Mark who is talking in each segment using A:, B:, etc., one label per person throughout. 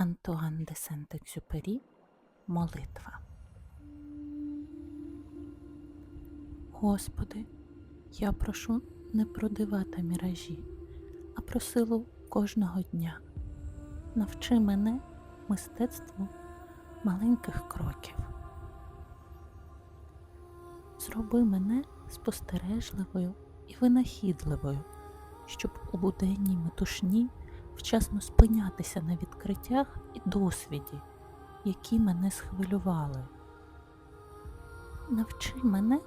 A: Антуан де Сент-Екзюпері Молитва. Господи, я прошу не про дива та міражі, а про силу кожного дня. Навчи мене мистецтву маленьких кроків. Зроби мене спостережливою і винахідливою, щоб у буденній метушні вчасно спинятися на відкриттях і досвіді, які мене схвилювали. Навчи мене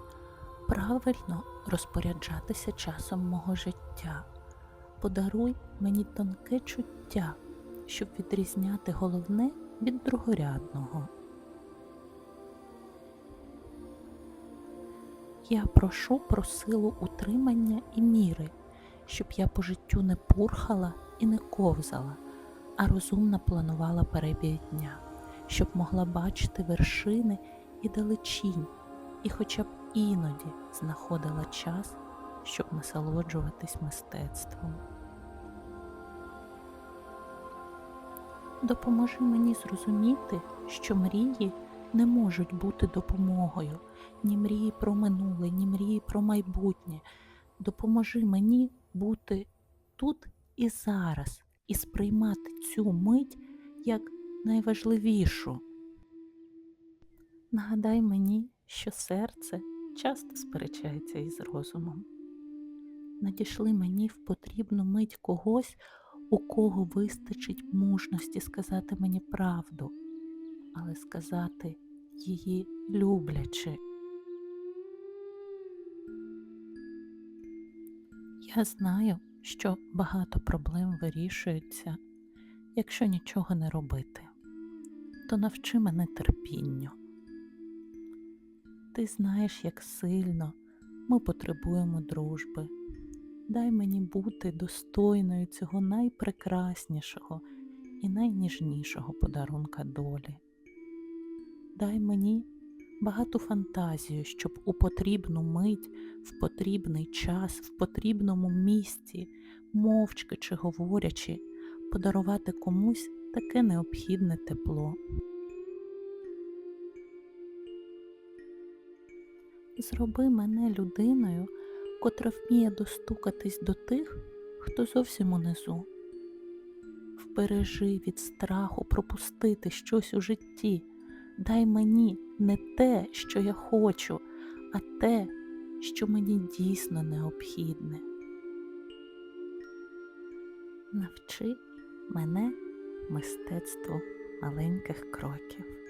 A: правильно розпоряджатися часом мого життя, подаруй мені тонке чуття, щоб відрізняти головне від другорядного. Я прошу про силу утримання і міри, щоб я по життю не пурхала і не ковзала, а розумно планувала перебіг дня, щоб могла бачити вершини і далечінь, і хоча б іноді знаходила час, щоб насолоджуватись мистецтвом. Допоможи мені зрозуміти, що мрії не можуть бути допомогою, ні мрії про минуле, ні мрії про майбутнє. Допоможи мені бути тут і зараз і сприймати цю мить як найважливішу. Нагадай мені, що серце часто сперечається із розумом. Надішли мені в потрібну мить когось, у кого вистачить мужності сказати мені правду, але сказати її люблячи. Я знаю, що багато проблем вирішуються, якщо нічого не робити, то навчи мене терпінню. Ти знаєш, як сильно ми потребуємо дружби. Дай мені бути достойною цього найпрекраснішого і найніжнішого подарунка долі. Дай мені багату фантазію, щоб у потрібну мить, в потрібний час, в потрібному місці, мовчки чи говорячи, подарувати комусь таке необхідне тепло. Зроби мене людиною, котра вміє достукатись до тих, хто зовсім унизу. Вбережи від страху пропустити щось у житті. Дай мені не те, що я хочу, а те, що мені дійсно необхідне. Навчи мене мистецтву маленьких кроків.